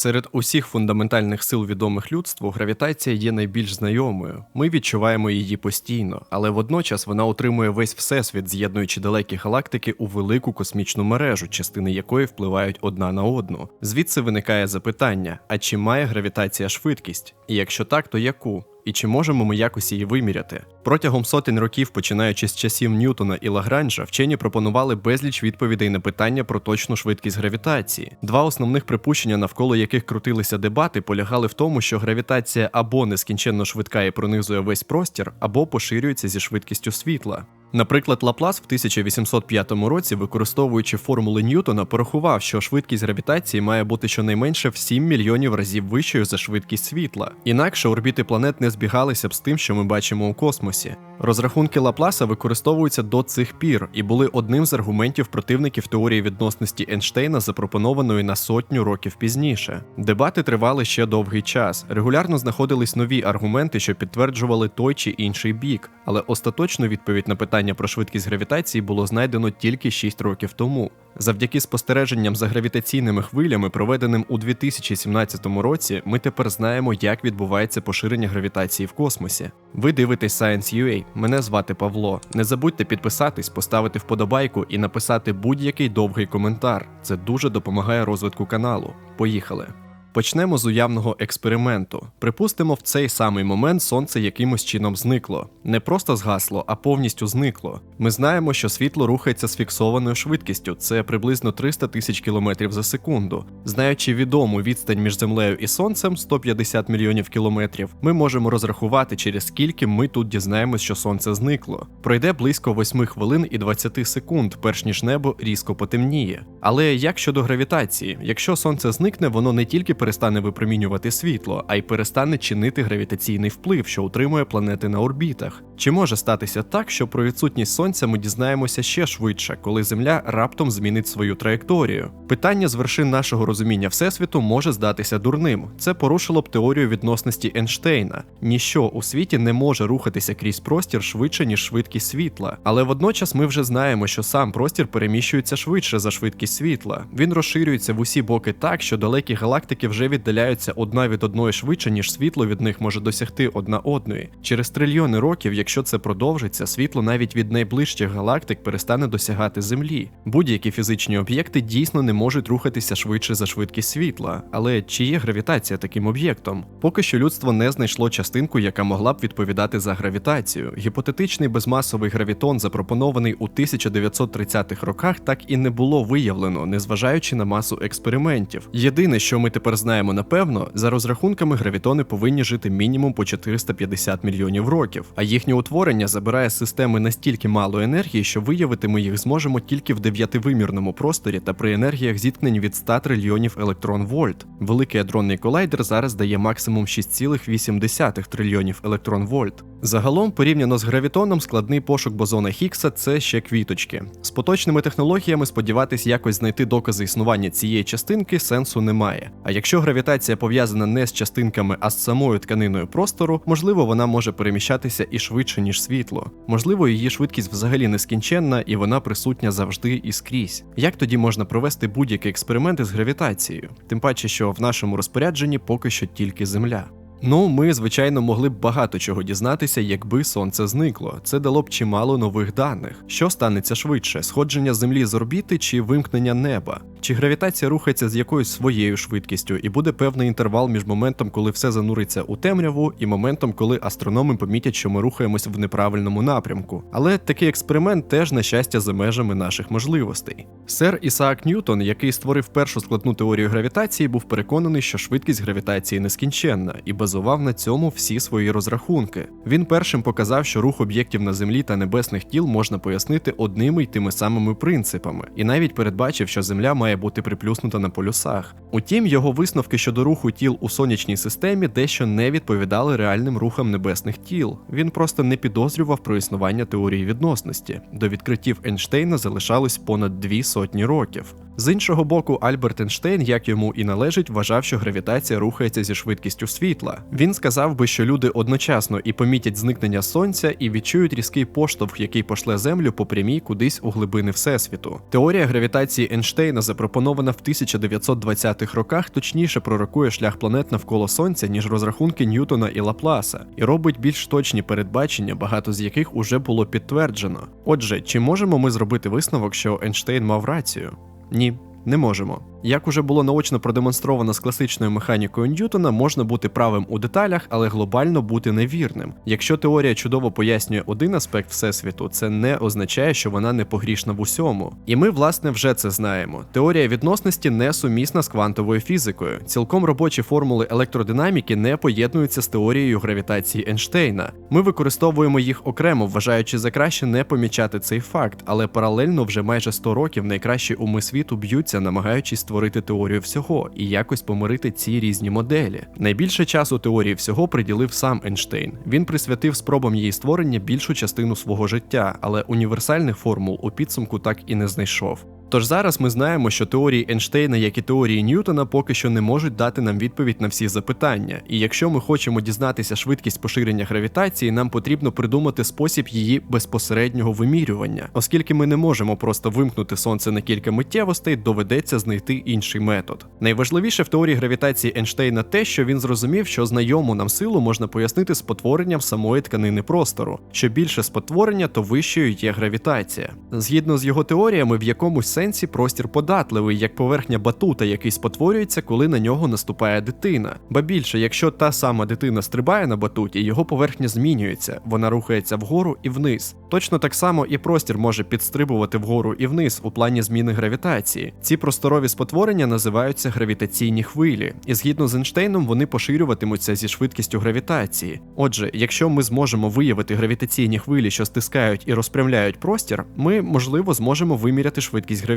Серед усіх фундаментальних сил відомих людству гравітація є найбільш знайомою. Ми відчуваємо її постійно, але водночас вона утримує весь всесвіт, з'єднуючи далекі галактики у велику космічну мережу, частини якої впливають одна на одну. Звідси виникає запитання: а чи має гравітація швидкість? І якщо так, то яку? І чи можемо ми якось її виміряти? Протягом сотень років, починаючи з часів Ньютона і Лагранжа, вчені пропонували безліч відповідей на питання про точну швидкість гравітації. Два основних припущення, навколо яких крутилися дебати, полягали в тому, що гравітація або нескінченно швидка і пронизує весь простір, або поширюється зі швидкістю світла. Наприклад, Лаплас в 1805 році, використовуючи формули Ньютона, порахував, що швидкість гравітації має бути щонайменше в 7 мільйонів разів вищою за швидкість світла. Інакше орбіти планет не збігалися б з тим, що ми бачимо у космосі. Розрахунки Лапласа використовуються до цих пір і були одним з аргументів противників теорії відносності Ейнштейна, запропонованої на сотню років пізніше. Дебати тривали ще довгий час. Регулярно знаходились нові аргументи, що підтверджували той чи інший бік, але остаточну відповідь на питання про швидкість гравітації було знайдено тільки 6 років тому. Завдяки спостереженням за гравітаційними хвилями, проведеним у 2017 році, ми тепер знаємо, як відбувається поширення гравітації в космосі. Ви дивитесь Science.ua, Мене звати Павло. Не забудьте підписатись, поставити вподобайку і написати будь-який довгий коментар. Це дуже допомагає розвитку каналу. Поїхали! Почнемо з уявного експерименту. Припустимо, в цей самий момент сонце якимось чином зникло. Не просто згасло, а повністю зникло. Ми знаємо, що світло рухається з фіксованою швидкістю, це приблизно 300 тисяч кілометрів за секунду. Знаючи відому відстань між землею і сонцем 150 мільйонів кілометрів, ми можемо розрахувати, через скільки ми тут дізнаємось, що сонце зникло. Пройде близько 8 хвилин і 20 секунд, перш ніж небо різко потемніє. Але як щодо гравітації, якщо сонце зникне, воно не тільки перестане випромінювати світло, а й перестане чинити гравітаційний вплив, що утримує планети на орбітах. Чи може статися так, що про відсутність сонця ми дізнаємося ще швидше, коли Земля раптом змінить свою траєкторію? Питання з вершин нашого розуміння всесвіту може здатися дурним. Це порушило б теорію відносності Ейнштейна. Ніщо у світі не може рухатися крізь простір швидше, ніж швидкість світла. Але водночас ми вже знаємо, що сам простір переміщується швидше за швидкість світла. Він розширюється в усі боки так, що далекі галактики вже віддаляються одна від одної швидше, ніж світло від них може досягти одна одної. Через трильйони років, якщо це продовжиться, світло навіть від найближчих галактик перестане досягати Землі. Будь-які фізичні об'єкти дійсно не можуть рухатися швидше за швидкість світла. Але чи є гравітація таким об'єктом? Поки що людство не знайшло частинку, яка могла б відповідати за гравітацію. Гіпотетичний безмасовий гравітон, запропонований у 1930-х роках, так і не було виявлено, незважаючи на масу експериментів. Єдине, що ми тепер знаємо напевно, за розрахунками гравітони повинні жити мінімум по 450 мільйонів років, а їхнє утворення забирає системи настільки мало енергії, що виявити ми їх зможемо тільки в дев'ятивимірному просторі та при енергіях зіткнень від 100 трильйонів електрон-вольт. Великий адронний колайдер зараз дає максимум 6,8 трильйонів електрон-вольт. Загалом, порівняно з гравітоном, складний пошук бозона Хіггса – це ще квіточки. З поточними технологіями сподіватись якось знайти докази існування цієї частинки сенсу немає. А якщо гравітація пов'язана не з частинками, а з самою тканиною простору, можливо, вона може переміщатися і швидше, ніж світло. Можливо, її швидкість взагалі нескінченна і вона присутня завжди і скрізь. Як тоді можна провести будь-які експерименти з гравітацією? Тим паче, що в нашому розпорядженні поки що тільки Земля. Ну, ми, звичайно, могли б багато чого дізнатися, якби сонце зникло. Це дало б чимало нових даних. Що станеться швидше: сходження землі з орбіти чи вимкнення неба? Чи гравітація рухається з якоюсь своєю швидкістю, і буде певний інтервал між моментом, коли все зануриться у темряву, і моментом, коли астрономи помітять, що ми рухаємось в неправильному напрямку. Але такий експеримент теж, на щастя, за межами наших можливостей. Сер Ісаак Ньютон, який створив першу складну теорію гравітації, був переконаний, що швидкість гравітації нескінченна, і базував на цьому всі свої розрахунки. Він першим показав, що рух об'єктів на землі та небесних тіл можна пояснити одними й тими самими принципами, і навіть передбачив, що Земля має бути приплюснута на полюсах. Утім, його висновки щодо руху тіл у сонячній системі дещо не відповідали реальним рухам небесних тіл. Він просто не підозрював про існування теорії відносності. До відкриттів Ейнштейна залишалось понад дві сотні років. З іншого боку, Альберт Ейнштейн, як йому і належить, вважав, що гравітація рухається зі швидкістю світла. Він сказав би, що люди одночасно і помітять зникнення сонця, і відчують різкий поштовх, який пошле землю по прямій кудись у глибини всесвіту. Теорія гравітації Ейнштейна, запропонована в 1920-х роках, точніше пророкує шлях планет навколо сонця, ніж розрахунки Ньютона і Лапласа, і робить більш точні передбачення, багато з яких уже було підтверджено. Отже, чи можемо ми зробити висновок, що Ейнштейн мав рацію? Ні, не можемо. Як уже було наочно продемонстровано з класичною механікою Ньютона, можна бути правим у деталях, але глобально бути невірним. Якщо теорія чудово пояснює один аспект всесвіту, це не означає, що вона не погрішна в усьому. І ми, власне, вже це знаємо. Теорія відносності не сумісна з квантовою фізикою. Цілком робочі формули електродинаміки не поєднуються з теорією гравітації Ейнштейна. Ми використовуємо їх окремо, вважаючи за краще не помічати цей факт, але паралельно вже майже 100 років найкращі уми світу б'ються, намагаючись створити теорію всього і якось помирити ці різні моделі. Найбільше часу теорії всього приділив сам Ейнштейн. Він присвятив спробам її створення більшу частину свого життя, але універсальних формул у підсумку так і не знайшов. Тож зараз ми знаємо, що теорії Ейнштейна, як і теорії Ньютона, поки що не можуть дати нам відповідь на всі запитання. І якщо ми хочемо дізнатися швидкість поширення гравітації, нам потрібно придумати спосіб її безпосереднього вимірювання. Оскільки ми не можемо просто вимкнути сонце на кілька миттєвостей, доведеться знайти інший метод. Найважливіше в теорії гравітації Ейнштейна те, що він зрозумів, що знайому нам силу можна пояснити спотворенням самої тканини простору. Що більше спотворення, то вищою є гравітація. Згідно з його теоріями, в якомусь сенсі простір податливий, як поверхня батута, який спотворюється, коли на нього наступає дитина. Ба більше, якщо та сама дитина стрибає на батуті, його поверхня змінюється, вона рухається вгору і вниз. Точно так само і простір може підстрибувати вгору і вниз у плані зміни гравітації. Ці просторові спотворення називаються гравітаційні хвилі, і згідно з Ейнштейном вони поширюватимуться зі швидкістю гравітації. Отже, якщо ми зможемо виявити гравітаційні хвилі, що стискають і розпрямляють простір, ми можливо зможемо виміряти швидкість гравітації.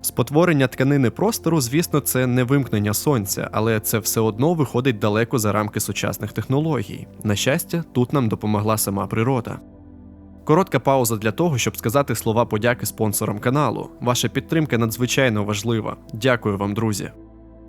Спотворення тканини простору, звісно, це не вимкнення сонця, але це все одно виходить далеко за рамки сучасних технологій. На щастя, тут нам допомогла сама природа. Коротка пауза для того, щоб сказати слова подяки спонсорам каналу. Ваша підтримка надзвичайно важлива. Дякую вам, друзі.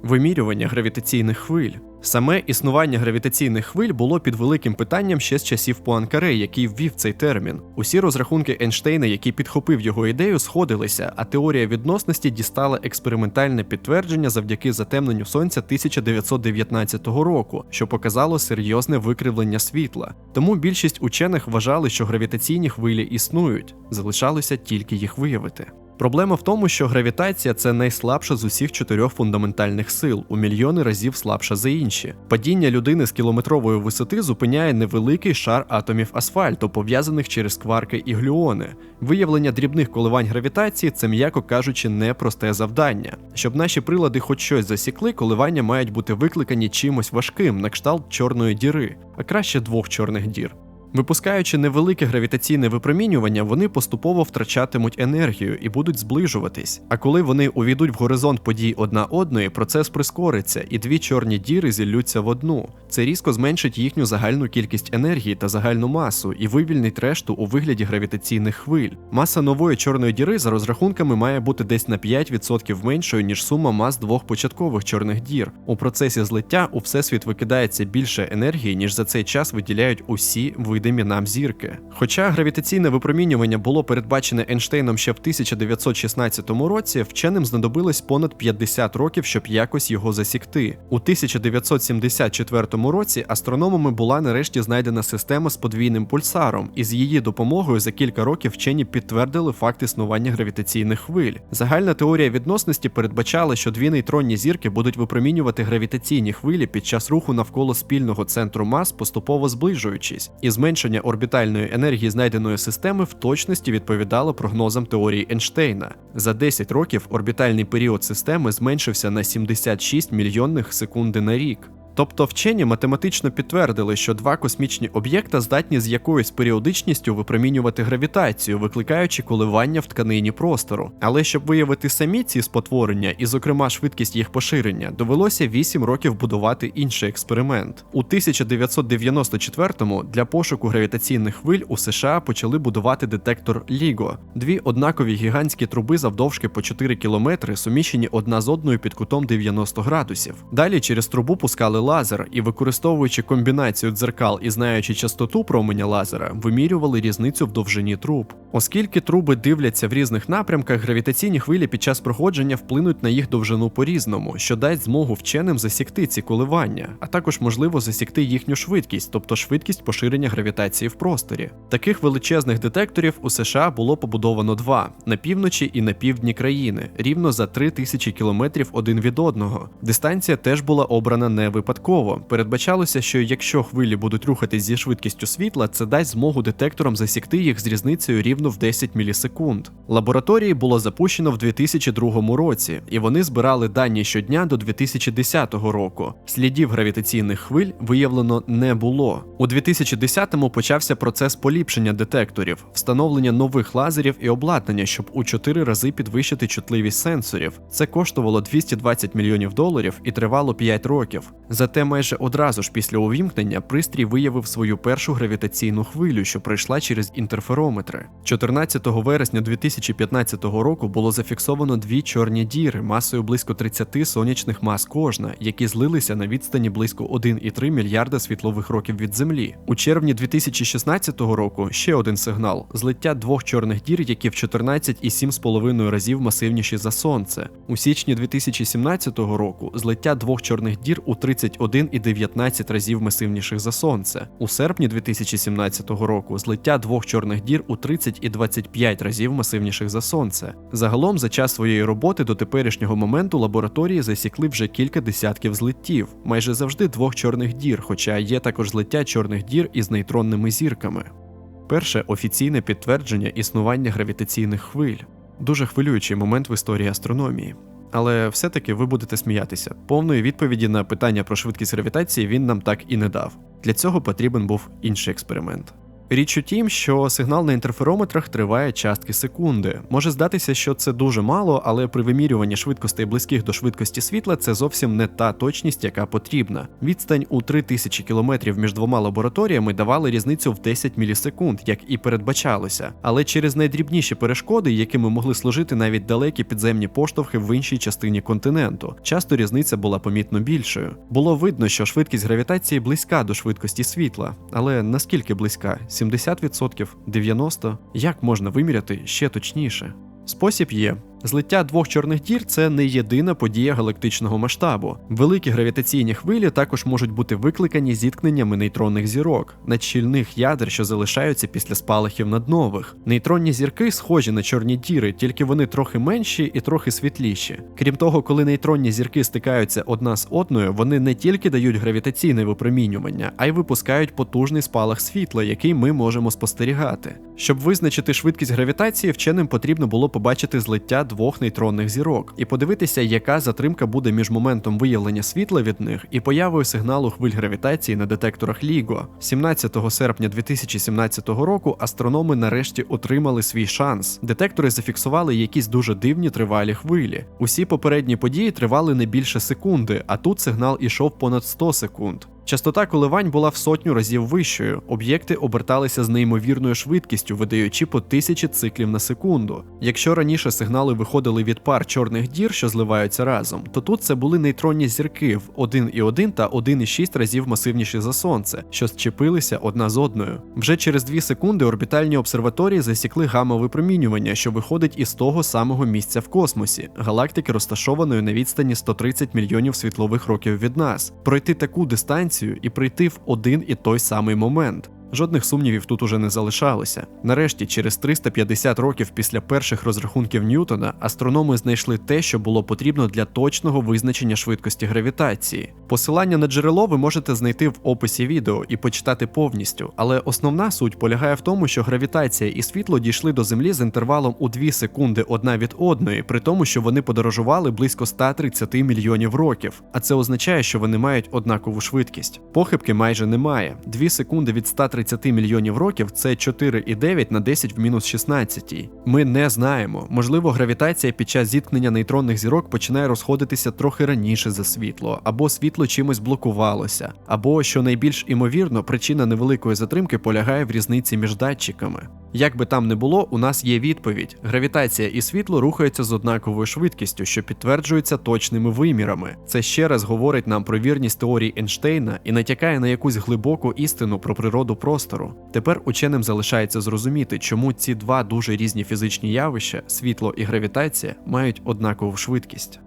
Вимірювання гравітаційних хвиль. Саме існування гравітаційних хвиль було під великим питанням ще з часів Пуанкаре, який ввів цей термін. Усі розрахунки Ейнштейна, які підхопив його ідею, сходилися, а теорія відносності дістала експериментальне підтвердження завдяки затемненню сонця 1919 року, що показало серйозне викривлення світла. Тому більшість учених вважали, що гравітаційні хвилі існують, залишалося тільки їх виявити. Проблема в тому, що гравітація це найслабша з усіх чотирьох фундаментальних сил, у мільйони разів слабша за інші. Падіння людини з кілометрової висоти зупиняє невеликий шар атомів асфальту, пов'язаних через кварки і глюони. Виявлення дрібних коливань гравітації це, м'яко кажучи, непросте завдання. Щоб наші прилади хоч щось засікли, коливання мають бути викликані чимось важким, на кшталт чорної діри, а краще двох чорних дір. Випускаючи невелике гравітаційне випромінювання, вони поступово втрачатимуть енергію і будуть зближуватись. А коли вони увійдуть в горизонт подій одна одної, процес прискориться, і дві чорні діри зіллються в одну. Це різко зменшить їхню загальну кількість енергії та загальну масу і вивільнить решту у вигляді гравітаційних хвиль. Маса нової чорної діри за розрахунками має бути десь на 5% меншою, ніж сума мас двох початкових чорних дір. У процесі злиття у всесвіт викидається більше енергії, ніж за цей час виділяють усі видимі нам зірки. Хоча гравітаційне випромінювання було передбачене Ейнштейном ще в 1916 році, вченим знадобилось понад 50 років, щоб якось його засікти. У 1974 році астрономами була нарешті знайдена система з подвійним пульсаром, і з її допомогою за кілька років вчені підтвердили факт існування гравітаційних хвиль. Загальна теорія відносності передбачала, що дві нейтронні зірки будуть випромінювати гравітаційні хвилі під час руху навколо спільного центру мас, поступово зближуючись, і зменшення орбітальної енергії знайденої системи в точності відповідало прогнозам теорії Ейнштейна. За 10 років орбітальний період системи зменшився на 76 мільйонних секунди на рік. Тобто вчені математично підтвердили, що два космічні об'єкта здатні з якоюсь періодичністю випромінювати гравітацію, викликаючи коливання в тканині простору. Але щоб виявити самі ці спотворення, і, зокрема, швидкість їх поширення, довелося 8 років будувати інший експеримент. У 1994-му для пошуку гравітаційних хвиль у США почали будувати детектор LIGO – дві однакові гігантські труби завдовжки по 4 кілометри, суміщені одна з одною під кутом 90 градусів. Далі через трубу пускали лазер і, використовуючи комбінацію дзеркал і знаючи частоту променя лазера, вимірювали різницю в довжині труб. Оскільки труби дивляться в різних напрямках, гравітаційні хвилі під час проходження вплинуть на їх довжину по-різному, що дасть змогу вченим засікти ці коливання, а також можливо засікти їхню швидкість, тобто швидкість поширення гравітації в просторі. Таких величезних детекторів у США було побудовано два на півночі і на півдні країни, рівно за 3000 кілометрів один від одного. Дистанція теж була обрана не випадково. Передбачалося, що якщо хвилі будуть рухатись зі швидкістю світла, це дасть змогу детекторам засікти їх з різницею рівно в 10 мілісекунд. Лабораторії було запущено в 2002 році, і вони збирали дані щодня до 2010 року. Слідів гравітаційних хвиль виявлено не було. У 2010-му почався процес поліпшення детекторів, встановлення нових лазерів і обладнання, щоб у 4 рази підвищити чутливість сенсорів. Це коштувало 220 мільйонів доларів і тривало 5 років. Зате майже одразу ж після увімкнення пристрій виявив свою першу гравітаційну хвилю, що пройшла через інтерферометри. 14 вересня 2015 року було зафіксовано дві чорні діри масою близько 30 сонячних мас кожна, які злилися на відстані близько 1,3 мільярда світлових років від Землі. У червні 2016 року ще один сигнал злиття двох чорних дір, які в 14,7,5 разів масивніші за сонце. У січні 2017 року злиття двох чорних дір у 31,19 разів масивніших за сонце. У серпні 2017 року злиття двох чорних дір у 30 і 25 разів масивніших за сонце. Загалом, за час своєї роботи до теперішнього моменту лабораторії засікли вже кілька десятків злиттів, майже завжди двох чорних дір, хоча є також злиття чорних дір із нейтронними зірками. Перше офіційне підтвердження існування гравітаційних хвиль. Дуже хвилюючий момент в історії астрономії. Але все-таки ви будете сміятися. Повної відповіді на питання про швидкість гравітації він нам так і не дав. Для цього потрібен був інший експеримент. Річ у тім, що сигнал на інтерферометрах триває частки секунди. Може здатися, що це дуже мало, але при вимірюванні швидкостей близьких до швидкості світла це зовсім не та точність, яка потрібна. Відстань у 3000 км між двома лабораторіями давали різницю в 10 мілісекунд, як і передбачалося. Але через найдрібніші перешкоди, якими могли служити навіть далекі підземні поштовхи в іншій частині континенту, часто різниця була помітно більшою. Було видно, що швидкість гравітації близька до швидкості світла, але наскільки близька? 70%, 90%? Як можна виміряти ще точніше? Спосіб є. Злиття двох чорних дір це не єдина подія галактичного масштабу. Великі гравітаційні хвилі також можуть бути викликані зіткненнями нейтронних зірок, надщільних ядер, що залишаються після спалахів наднових. Нейтронні зірки схожі на чорні діри, тільки вони трохи менші і трохи світліші. Крім того, коли нейтронні зірки стикаються одна з одною, вони не тільки дають гравітаційне випромінювання, а й випускають потужний спалах світла, який ми можемо спостерігати. Щоб визначити швидкість гравітації, вченим потрібно було побачити злиття двох нейтронних зірок і подивитися, яка затримка буде між моментом виявлення світла від них і появою сигналу хвиль гравітації на детекторах LIGO. 17 серпня 2017 року астрономи нарешті отримали свій шанс. Детектори зафіксували якісь дуже дивні тривалі хвилі. Усі попередні події тривали не більше секунди, а тут сигнал ішов понад 100 секунд. Частота коливань була в сотню разів вищою. Об'єкти оберталися з неймовірною швидкістю, видаючи по тисячі циклів на секунду. Якщо раніше сигнали виходили від пар чорних дір, що зливаються разом, то тут це були нейтронні зірки в 1,1 та 1,6 разів масивніші за сонце, що зчепилися одна з одною. Вже через 2 секунди орбітальні обсерваторії засікли гамма випромінювання, що виходить із того самого місця в космосі, галактики розташованої на відстані 130 мільйонів світлових років від нас. Пройти таку дистанцію і прийти в один і той самий момент. Жодних сумнівів тут уже не залишалося. Нарешті, через 350 років після перших розрахунків Ньютона, астрономи знайшли те, що було потрібно для точного визначення швидкості гравітації. Посилання на джерело ви можете знайти в описі відео і почитати повністю, але основна суть полягає в тому, що гравітація і світло дійшли до Землі з інтервалом у 2 секунди одна від одної, при тому, що вони подорожували близько 130 мільйонів років. А це означає, що вони мають однакову швидкість. Похибки майже немає. 2 секунди від 130 мільйонів років це 4,9 на 10 в мінус 16. Ми не знаємо. Можливо, гравітація під час зіткнення нейтронних зірок починає розходитися трохи раніше за світло, або світло чимось блокувалося, або, що найбільш імовірно, причина невеликої затримки полягає в різниці між датчиками. Як би там не було, у нас є відповідь: гравітація і світло рухаються з однаковою швидкістю, що підтверджується точними вимірами. Це ще раз говорить нам про вірність теорії Ейнштейна і натякає на якусь глибоку істину про природу простору. Тепер ученим залишається зрозуміти, чому ці два дуже різні фізичні явища світло і гравітація мають однакову швидкість.